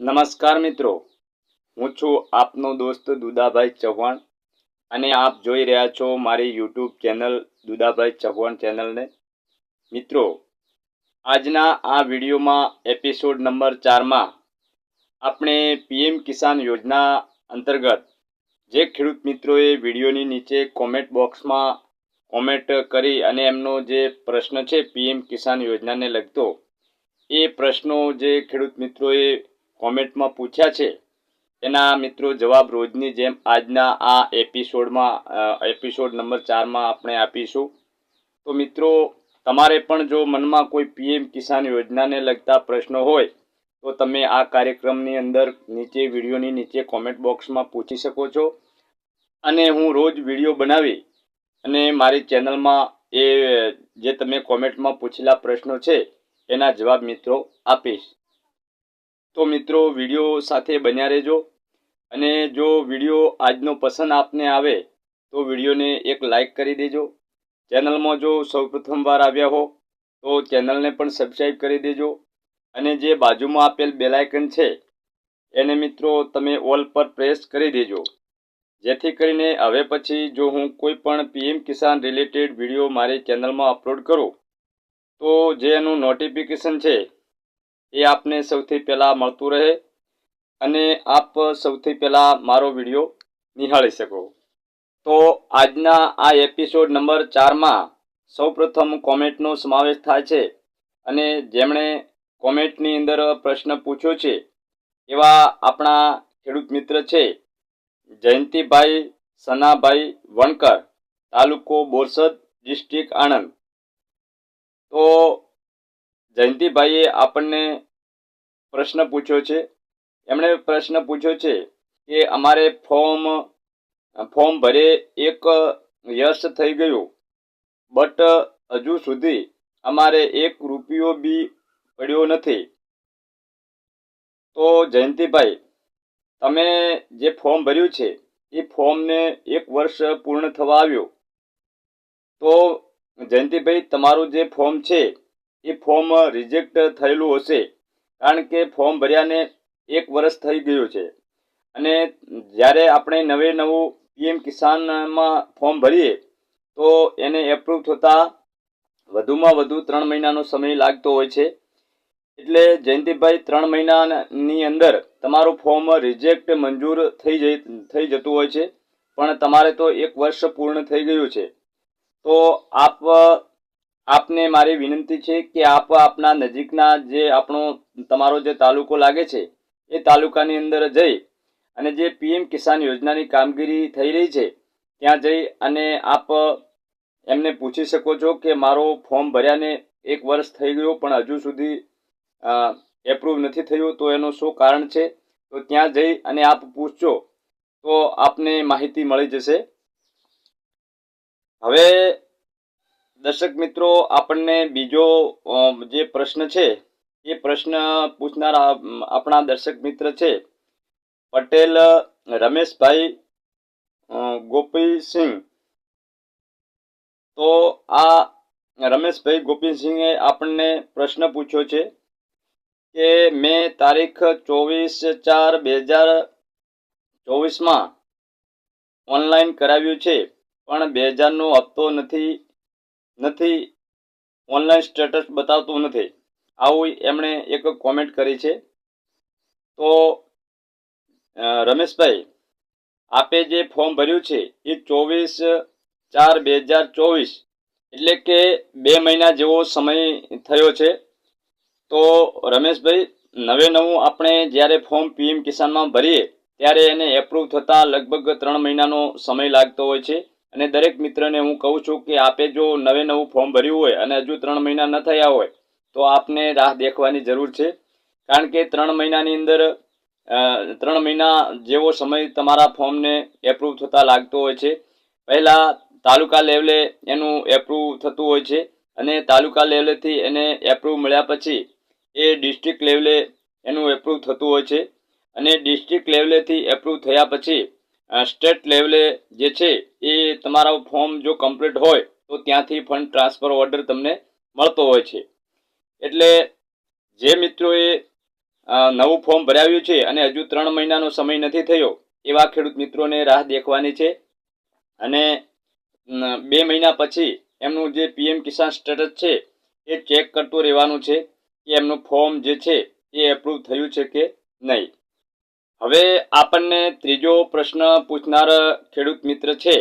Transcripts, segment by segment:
નમસ્કાર મિત્રો. હું છું આપનો દોસ્ત દુદાભાઈ ચૌહાણ અને આપ જોઈ રહ્યા છો મારી યુટ્યુબ ચેનલ દુદાભાઈ ચૌહાણ ચેનલને. મિત્રો, આજના આ વિડીયોમાં એપિસોડ નંબર ચારમાં આપણે પીએમ કિસાન યોજના અંતર્ગત જે ખેડૂત મિત્રોએ વિડીયોની નીચે કોમેન્ટ બોક્સમાં કોમેન્ટ કરી અને એમનો જે પ્રશ્ન છે પીએમ કિસાન યોજનાને લગતો, એ પ્રશ્નો જે ખેડૂત મિત્રોએ કોમેન્ટમાં પૂછ્યા છે. એના મિત્રો જવાબ રોજની જેમ આજના આ એપિસોડમાં એપિસોડ નંબર ચારમાં આપણે આપીશું. તો મિત્રો, તમારે પણ જો મનમાં કોઈ પીએમ કિસાન યોજનાને લગતા પ્રશ્નો હોય, તો તમે આ કાર્યક્રમની અંદર નીચે વિડીયોની નીચે કોમેન્ટ બોક્સમાં પૂછી શકો છો. અને હું રોજ વીડિયો બનાવી અને મારી ચેનલમાં એ, જે તમે કોમેન્ટમાં પૂછેલા પ્રશ્નો છે, એના જવાબ મિત્રો આપીશ. તો મિત્રો, વીડિયો સાથે બન્યા રહેજો. અને જો વીડિયો આજનો પસંદ આપને આવે, તો વિડીયોને એક લાઈક કરી દેજો. ચેનલમાં જો સૌપ્રથમ વાર આવ્યા હો, તો ચેનલને પણ સબસ્ક્રાઈબ કરી દેજો. અને જે બાજુમાં આપેલ બેલાયકન છે, એને મિત્રો તમે ઓલ પર પ્રેસ કરી દેજો. જેથી કરીને હવે પછી જો હું કોઈ પણ પીએમ કિસાન રિલેટેડ વીડિયો મારી ચેનલમાં અપલોડ કરું, તો જે એનું નોટિફિકેશન છે એ આપને સૌથી પહેલાં મળતું રહે અને આપ સૌથી પહેલાં મારો વીડિયો નિહાળી શકો. તો આજના આ એપિસોડ નંબર ચારમાં સૌપ્રથમ કોમેન્ટનો સમાવેશ થાય છે અને જેમણે કોમેન્ટની અંદર પ્રશ્ન પૂછ્યો છે એવા આપણા ખેડૂત મિત્ર છે જયંતિભાઈ સનાભાઈ વણકર, તાલુકો બોરસદ, ડિસ્ટ્રિક્ટ આણંદ. તો જયંતિભાઈએ આપણને પ્રશ્ન પૂછ્યો છે. એમણે પ્રશ્ન પૂછ્યો છે કે અમારે ફોર્મ ફોર્મ ભરે એક યશ થઈ ગયું. બટ હજુ સુધી અમારે એક રૂપિયો બી પડ્યો નથી. તો જયંતિભાઈ, તમે જે ફોર્મ ભર્યું છે, એ ફોર્મને એક વર્ષ પૂર્ણ થવા આવ્યું. તો જયંતિભાઈ, તમારું જે ફોર્મ છે એ ફોર્મ રિજેક્ટ થયેલું હશે. કારણ કે ફોર્મ ભર્યાને એક વર્ષ થઈ ગયું છે. અને જ્યારે આપણે નવે નવું પીએમ કિસાનમાં ફોર્મ ભરીએ, તો એને એપ્રુવ થતાં વધુમાં વધુ ત્રણ મહિનાનો સમય લાગતો હોય છે. એટલે જયંતિભાઈ, ત્રણ મહિનાની અંદર તમારું ફોર્મ રિજેક્ટ મંજૂર થઈ જઈ, થઈ જતું હોય છે. પણ તમારે તો એક વર્ષ પૂર્ણ થઈ ગયું છે. તો આપ આપને મારી વિનંતી છે કે આપ આપના નજીકના જે આપણો, તમારો જે તાલુકો લાગે છે, એ તાલુકાની અંદર જઈ અને જે પીએમ કિસાન યોજનાની કામગીરી થઈ રહી છે, ત્યાં જઈ અને આપ એમને પૂછી શકો છો કે મારો ફોર્મ ભર્યાને એક વર્ષ થઈ ગયો પણ હજુ સુધી એપ્રુવ નથી થયું, તો એનું શું કારણ છે? તો ત્યાં જઈ અને આપ પૂછજો, તો આપને માહિતી મળી જશે. હવે દર્શક મિત્રો, આપણને બીજો જે પ્રશ્ન છે, એ પ્રશ્ન પૂછનાર આપણા દર્શક મિત્ર છે, પટેલ, રમેશભાઈ ગોપીસિંહ. તો આ રમેશભાઈ ગોપીસિંહે આપણને પ્રશ્ન પૂછ્યો છે કે મેં તારીખ ચોવીસ ચાર બે હજાર ચોવીસમાં ઓનલાઈન કરાવ્યું છે, પણ બે હજારનો હપ્તો નથી નથી ઓનલાઈન સ્ટેટસ બતાવતું નથી. આવું એમણે એક કોમેન્ટ કરી છે. તો રમેશભાઈ, આપે જે ફોર્મ ભર્યું છે, એ ચોવીસ ચાર બે હજાર ચોવીસ, એટલે કે બે મહિના જેવો સમય થયો છે. તો, રમેશભાઈ, નવે નવું આપણે જ્યારે ફોર્મ પીએમ કિસાનમાં ભરીએ, ત્યારે એને એપ્રૂવ થતાં લગભગ ત્રણ મહિનાનો સમય લાગતો હોય છે. અને દરેક મિત્રને હું કહું છું કે આપે જો નવે નવું ફોર્મ ભર્યું હોય અને હજુ ત્રણ મહિના ન થયા હોય, તો આપને રાહ દેખવાની જરૂર છે. કારણ કે ત્રણ મહિનાની અંદર ત્રણ મહિના જેવો સમય તમારા ફોર્મને એપ્રૂવ થતાં લાગતો હોય છે. પહેલાં તાલુકા લેવલે એનું એપ્રૂવ થતું હોય છે અને તાલુકા લેવલેથી એને એપ્રૂવ મળ્યા પછી એ ડિસ્ટ્રિક્ટ લેવલે એનું એપ્રૂવ થતું હોય છે. અને ડિસ્ટ્રિક્ટ લેવલેથી એપ્રૂવ થયા પછી સ્ટેટ લેવલે જે છે, એ તમારા ફોર્મ જો કમ્પ્લીટ હોય, તો ત્યાંથી ફંડ ટ્રાન્સફર ઓર્ડર તમને મળતો હોય છે. એટલે જે મિત્રોએ નવું ફોર્મ ભરાવ્યું છે અને હજુ ત્રણ મહિનાનો સમય નથી થયો, એવા ખેડૂત મિત્રોને રાહ દેખવાની છે. અને બે મહિના પછી એમનું જે પીએમ કિસાન સ્ટેટસ છે, એ ચેક કરતું રહેવાનું છે કે એમનું ફોર્મ જે છે, એ એપ્રુવ થયું છે કે નહીં. હવે આપણને ત્રીજો પ્રશ્ન પૂછનાર ખેડૂત મિત્ર છે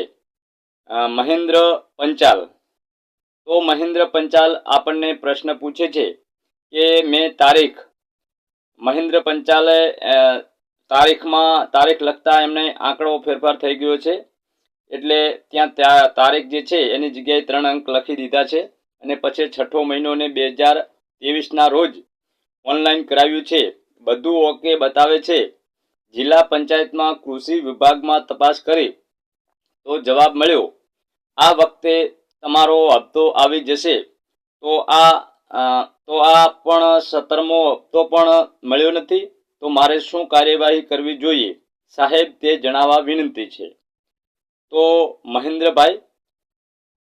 મહેન્દ્ર પંચાલ. તો મહેન્દ્ર પંચાલ આપણને પ્રશ્ન પૂછે છે કે મેં તારીખ, મહેન્દ્ર પંચાલે તારીખમાં, તારીખ લખતા એમને આંકડો ફેરફાર થઈ ગયો છે. એટલે ત્યાં તારીખ જે છે એની જગ્યાએ ત્રણ અંક લખી દીધા છે અને પછી છઠ્ઠો મહિનો ને બે હજાર ત્રેવીસના રોજ ઓનલાઈન કરાવ્યું છે. બધું ઓકે બતાવે છે. જિલ્લા પંચાયતમાં કૃષિ વિભાગમાં તપાસ કરી તો જવાબ મળ્યો, આ વખતે તમારો હપ્તો આવી જશે. તો આ તો આ પણ સત્તરમો હપ્તો પણ મળ્યો નથી, તો મારે શું કાર્યવાહી કરવી જોઈએ? સાહેબ, તે જણાવવા વિનંતી છે. તો મહેન્દ્રભાઈ,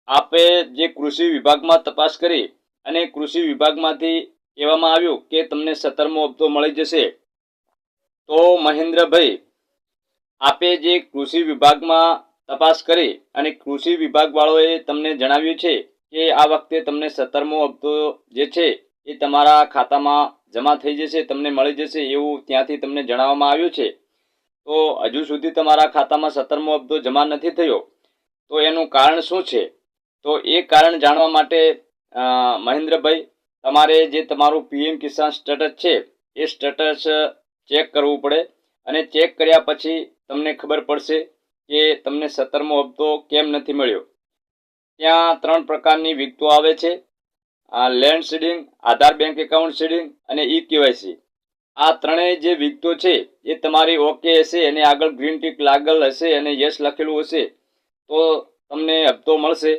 આપે જે કૃષિ વિભાગમાં તપાસ કરી અને કૃષિ વિભાગમાંથી કહેવામાં આવ્યું કે તમને સત્તરમો હપ્તો મળી જશે તો મહેન્દ્રભાઈ, આપે જે કૃષિ વિભાગમાં તપાસ કરી અને કૃષિ વિભાગવાળોએ તમને જણાવ્યું છે કે આ વખતે તમને સત્તરમો હપ્તો જે છે એ તમારા ખાતામાં જમા થઈ જશે, તમને મળી જશે એવું ત્યાંથી તમને જણાવવામાં આવ્યું છે. તો હજુ સુધી તમારા ખાતામાં સત્તરમો હપ્તો જમા નથી થયો. તો એનું કારણ શું છે? તો એ કારણ જાણવા માટે મહેન્દ્રભાઈ, તમારે જે તમારું પીએમ કિસાન સ્ટેટસ છે, એ સ્ટેટસ ચેક કરવું પડે. અને ચેક કર્યા પછી તમને ખબર પડશે કે તમને સત્તરમો હપ્તો કેમ નથી મળ્યો. ત્યાં ત્રણ પ્રકારની વિગતો આવે છે. આ land seeding, Aadhaar bank account seeding અને ઈ કેવાયસી. આ ત્રણેય જે વિગતો છે એ તમારી ઓકે હશે અને આગળ ગ્રીન ટીક લાગેલ હશે અને યસ લખેલું હશે, તો તમને હપ્તો મળશે.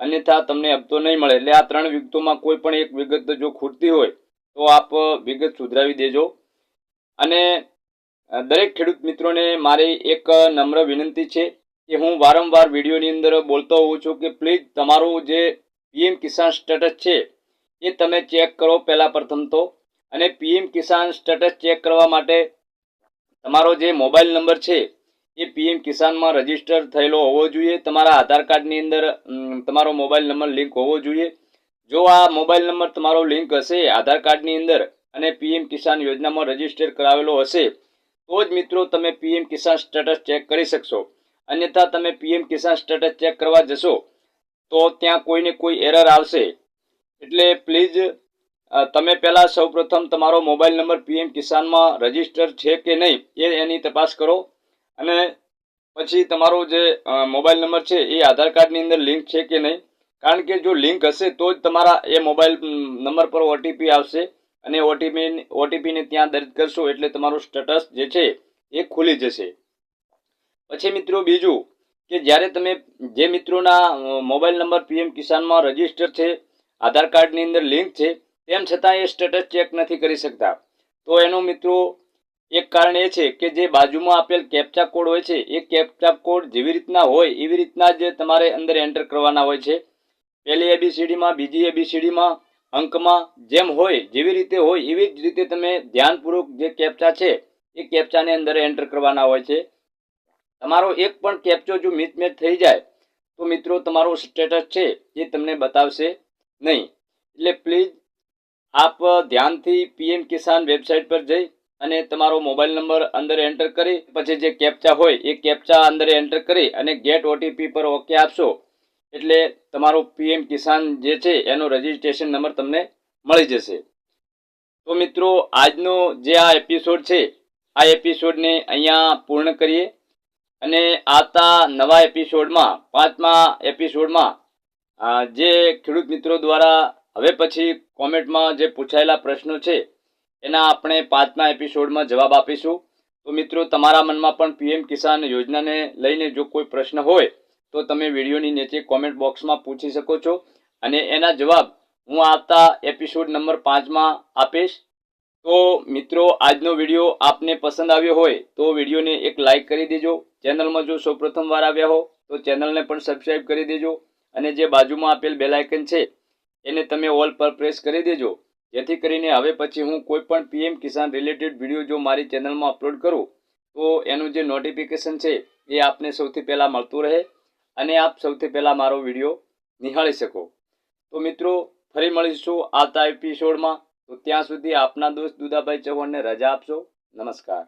અન્યથા તમને હપ્તો નહીં મળે. એટલે આ ત્રણ વિગતોમાં કોઈ પણ એક વિગત જો ખૂટતી હોય, તો આપ વિગત સુધરાવી દેજો. અને દરેક ખેડૂત મિત્રોને મારી એક નમ્ર વિનંતી છે કે હું વારંવાર વિડીયોની અંદર બોલતો હોઉં છું કે પ્લીઝ તમારું જે પીએમ કિસાન સ્ટેટસ છે એ તમે ચેક કરો પહેલાં પ્રથમ તો. અને પીએમ કિસાન સ્ટેટસ ચેક કરવા માટે તમારો જે મોબાઈલ નંબર છે એ પીએમ કિસાનમાં રજિસ્ટર થયેલો હોવો જોઈએ. તમારા આધાર કાર્ડની અંદર તમારો મોબાઈલ નંબર લિંક હોવો જોઈએ. જો આ મોબાઈલ નંબર તમારો લિંક હશે આધાર કાર્ડની અંદર અને પીએમ કિસાન યોજનામાં રજિસ્ટર કરાવેલો હશે, તો જ મિત્રો તમે પીએમ કિસાન સ્ટેટસ ચેક કરી શકશો. અન્યથા તમે પીએમ કિસાન સ્ટેટસ ચેક કરવા જશો, તો ત્યાં કોઈને કોઈ એરર આવશે. એટલે પ્લીઝ તમે પહેલાં સૌપ્રથમ તમારો મોબાઈલ નંબર પીએમ કિસાનમાં રજિસ્ટર છે કે નહીં એ એની તપાસ કરો. અને પછી તમારો જે મોબાઈલ નંબર છે એ આધાર કાર્ડની અંદર લિંક છે કે નહીં? કારણ કે જો લિંક હશે તો જ તમારા એ મોબાઈલ નંબર પર ઓટીપી આવશે. અને ઓટીપી ઓટીપીને ત્યાં દર્જ કરશો એટલે તમારું સ્ટેટસ જે છે એ ખુલી જશે. પછી મિત્રો બીજું કે જ્યારે તમે જે મિત્રોના મોબાઈલ નંબર પીએમ કિસાનમાં રજિસ્ટર છે, આધાર કાર્ડની અંદર લિંક છે, તેમ છતાં એ સ્ટેટસ ચેક નથી કરી શકતા. તો એનું મિત્રો એક કારણ એ છે કે જે બાજુમાં આપેલ કેપ્ચા કોડ હોય છે, એ કેપ્ચા કોડ જેવી રીતના હોય, એવી રીતના જ તમારે અંદર એન્ટર કરવાના હોય છે. પહેલી એબીસીડીમાં બીજી એબીસીડીમાં અંકમાં જેમ હોય, જેવી રીતે હોય, એવી જ રીતે તમે ધ્યાનપૂર્વક જે કેપ્ચા છે, એ કેપ્ચાને અંદર એન્ટર કરવાના હોય છે. તમારો એક પણ કેપ્ચો જો મિસમેચ થઈ જાય, તો મિત્રો તમારો સ્ટેટસ છે, એ તમને બતાવશે નહીં. એટલે પ્લીઝ આપ ધ્યાનથી પીએમ કિસાન વેબસાઇટ પર જઈ અને તમારો મોબાઈલ નંબર અંદર એન્ટર કરી, પછી જે કેપ્ચા હોય, એ કેપ્ચા અંદર એન્ટર કરી અને ગેટ ઓટીપી પર ઓકે આપશો. એટલે તમારો પીએમ કિસાન જે છે, એનો રજિસ્ટ્રેશન નંબર તમને મળી જશે. તો મિત્રો, આજનો જે આ એપિસોડ છે, આ એપિસોડને અહીંયા પૂર્ણ કરીએ અને આવતા નવા એપિસોડમાં પાંચમા એપિસોડમાં જે ખેડૂત મિત્રો દ્વારા હવે પછી કોમેન્ટમાં જે પૂછાયેલા પ્રશ્નો છે, એના આપણે પાંચમા એપિસોડમાં જવાબ આપીશું. તો મિત્રો, તમારા મનમાં પણ પીએમ કિસાન યોજનાને લઈને જો કોઈ પ્રશ્ન હોય તો તમે વિડીયોની નીચે કોમેન્ટ બોક્સમાં પૂછી શકો છો. અને એના જવાબ હું આવતા એપિસોડ નંબર પાંચમાં આપીશ. તો મિત્રો, આજનો વીડિયો આપને પસંદ આવ્યો હોય તો વિડીયોને એક લાઈક કરી દેજો. ચેનલમાં જો સૌપ્રથમ વાર આવ્યા હો, તો ચેનલને પણ સબસ્ક્રાઈબ કરી દેજો. અને જે બાજુમાં આપેલ બેલાયકન છે, એને તમે ઓલ પર પ્રેસ કરી દેજો. જેથી કરીને હવે પછી હું કોઈ પણ પીએમ કિસાન રિલેટેડ વીડિયો જો મારી ચેનલમાં અપલોડ કરું, તો એનું જે નોટિફિકેશન છે, એ આપને સૌથી પહેલાં મળતું રહે. અને આપ સૌથી પહેલાં મારો વીડિયો નિહાળી શકો. તો મિત્રો, ફરી મળીશું આવતા એપિસોડમાં તો ત્યાં સુધી આપના દોસ્ત દુદાભાઈ ચૌહાણને રજા આપશો. નમસ્કાર.